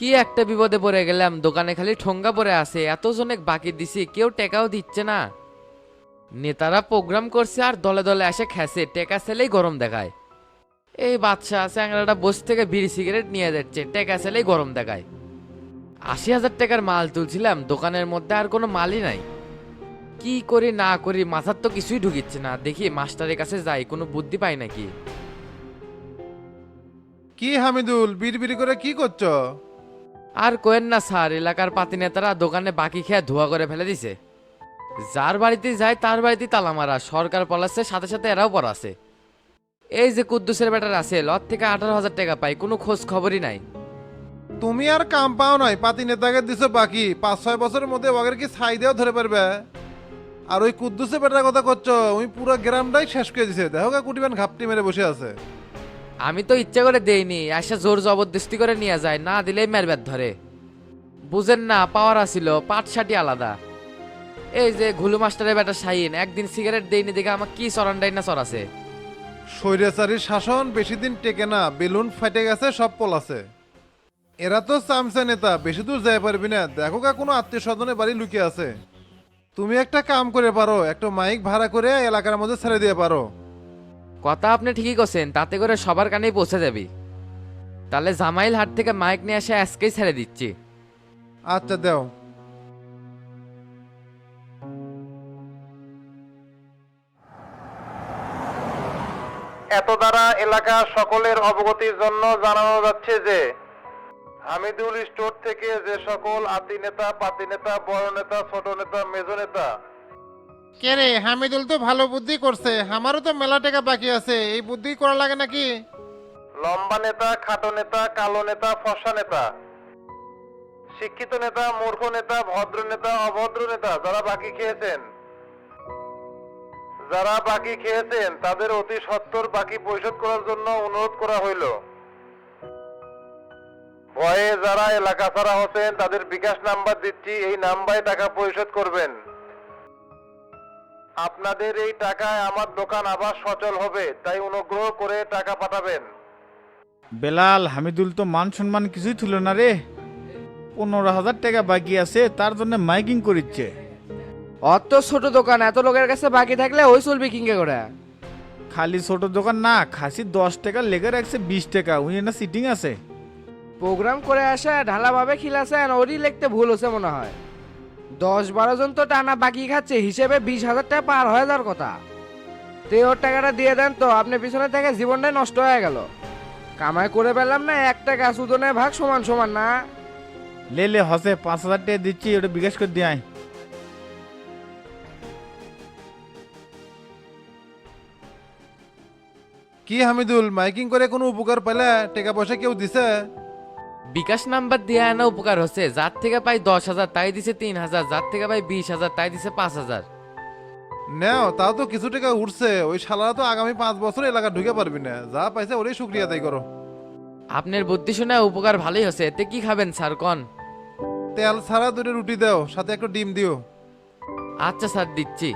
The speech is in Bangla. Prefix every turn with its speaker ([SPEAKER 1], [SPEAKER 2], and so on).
[SPEAKER 1] কি একটা বিপদে পড়ে গেলাম, দোকানে খালি ঠোঙ্গা পড়ে আছে এত জনে বাকি দিছি, কেউ টেকাও দিচ্ছে না। নেতারা প্রোগ্রাম করছে আর দলে দলে এসে খেসে টেকা সেলেই গরম দেখায়। এই বাচ্চা চ্যাংরাটা বসে থেকে বিড়ি সিগারেট নিয়ে যাচ্ছে, টেকা সেলেই গরম দেখায়। আশি হাজার টাকার মাল তুলছিলাম, দোকানের মধ্যে আর কোনো মালই নাই। কি করি না করি, মাথার তো কিছুই ঢুকিচ্ছে না, দেখি মাস্টারের কাছে যাই, কোনো বুদ্ধি পাই নাকি?
[SPEAKER 2] কি হামিদুল, বিড়বিড়ি করে কি করছ?
[SPEAKER 1] আর কোয়েন না স্যার, এলাকার পাতি নেতারা দোকানে বাকি খেয়ে ধোয়া করে ফেলে দিছে। যার বাড়িতে যায় তার বাড়িতে তালা মারা, সরকার পলাচ্ছে, সাথে সাথে এরাও পড়াছে এই যে কুদ্দুসের বেটার আছে, লট থেকে আঠারো হাজার টাকা পাই কোনো খোঁজ খবরই নাই।
[SPEAKER 2] তুমি আর কাম পাও নয় পাতি নেতাকে দিছো বাকি, পাঁচ ছয় বছরের মধ্যে ওদের কি ছাই দেও ধরে পারবে? আর ওই কুদ্দুসে বেটার কথা করছ, ওই পুরো গ্রামটাই শেষ করে দিছে। দেখো কুটিবেন ঘাপটি মেরে বসে আছে।
[SPEAKER 1] আমি তো ইচ্ছা করে দেইনি আসা জোর জবরদস্তি করে নিয়ে যায়, না দিলেই মেরবেদ ধরে। বুঝেন না, পাওয়ার আসিল পাটসাটি আলাদা। এই যে ঘুলু মাস্টারের বেটা শাহিন, একদিন সিগারেট দেইনি দেখে আমার কি চরান্ডাই না চড়াছে
[SPEAKER 2] স্বৈরাচারীর শাসন বেশি দিন টেকে না, বেলুন ফাটে গেছে, সব পলাছে এরা তো চামচা নেতা, বেশি দূর যাই পারবি না, দেখো গা কোনো আত্মীয় স্বজনের বাড়ি লুকিয়ে আছে। তুমি একটা কাম করে পারো, একটা মাইক ভাড়া করে এলাকার মধ্যে ছেড়ে দিয়ে পারো।
[SPEAKER 1] কথা আপনি ঠিকই করছেন তাতে করে সবার কানেই পৌঁছে যাবে। তাহলে জামাইল হাট থেকে মাইক নিয়ে এসে আজকেই ছেড়ে দিচ্ছি।
[SPEAKER 2] আচ্ছা দেও। এত দ্বারা এলাকার সকলের অবগতির জন্য জানানো যাচ্ছে যে হামিদুল স্টোর থেকে যে সকল আতি নেতা পাতি নেতা বড় নেতা ছোট নেতা মেজ নেতা কে রে, হামিদুল তো ভালো বুদ্ধি করছে, আমারও তো মেলা টাকা বাকি আছে, এই বুদ্ধি করা লাগে নাকি? লম্বা নেতা, খাটো নেতা, কালো নেতা, ফসা নেতা, শিক্ষিত নেতা, মূর্খ নেতা, ভদ্র নেতা, অভদ্র নেতা, যারা বাকি খেয়েছেন, যারা বাকি খেয়েছেন, তাদের অতি সত্বর বাকি পরিশোধ করার জন্য অনুরোধ করা হইল। ভয়ে যারা এলাকা ছাড়া হচ্ছেন তাদের বিকাশ নাম্বার দিচ্ছি, এই নাম্বারে টাকা পরিশোধ করবেন। আপনাদের এই টাকায় আমার দোকান আবার সচল হবে তাই অনুগ্রহ করে টাকা পাঠাবেন।
[SPEAKER 3] বেলাল হামিদুল তো মান সম্মান কিছুই তুলো না রে। পনেরো হাজার টাকা বাকি আছে তার জন্য মাইকিং করিচ্ছে।
[SPEAKER 4] অত ছোট দোকান এত লোকের কাছে বাকি থাকলে ওই চলবে কিংকে করে।
[SPEAKER 3] খালি ছোট দোকান না খাসি দশ টাকা লেগে রাখছে বিশ টাকা উনি না সিটিং আছে।
[SPEAKER 4] প্রোগ্রাম করে আসে ঢালাভাবে খিলাছেন ওরই লিখতে ভুল হচ্ছে মনে হয়। দশ বারো জন তো টানা বাকি খাচ্ছে, হিসেবে বিশ হাজার টাকা পার হয়ে যাওয়ার কথা। তে ওর টাকাটা দিয়ে দেন তো, আপনি পিছনে থেকে জীবনটাই নষ্ট হয়ে গেল। কামাই করে পেলাম না, এক টাকা সুদনের ভাগ সমান সমান না।
[SPEAKER 3] লে লে, হসে, পাঁচ হাজার টাকা দিচ্ছি, ওটা বিকাশ করে দিয়ে
[SPEAKER 2] কি হামিদুল, মাইকিং করে কোনো উপকার পেলে, টাকা পয়সা কেউ দিছে?
[SPEAKER 1] বিকাশ নাম্বার দিয়ে আনা উপকার হচ্ছে যার থেকে পাই দশ হাজার তাই দিছে তিন হাজার যার থেকে পাই বিশ হাজার তাই দিছে পাঁচ হাজার।
[SPEAKER 2] নেও তাও তো কিছু টাকা উঠছে ওই শালারা তো আগামী পাঁচ বছর এলাকা ঢুকে পারবি না যা পাইছে ওরই শুক্রিয়া আদায় করো।
[SPEAKER 1] আপনার বুদ্ধি শুনে উপকার ভালোই হচ্ছে এতে কি খাবেন স্যার কন?
[SPEAKER 2] তেল ছাড়া দুটো রুটি দাও সাথে একটু ডিম দিও।
[SPEAKER 1] আচ্ছা স্যার দিচ্ছি।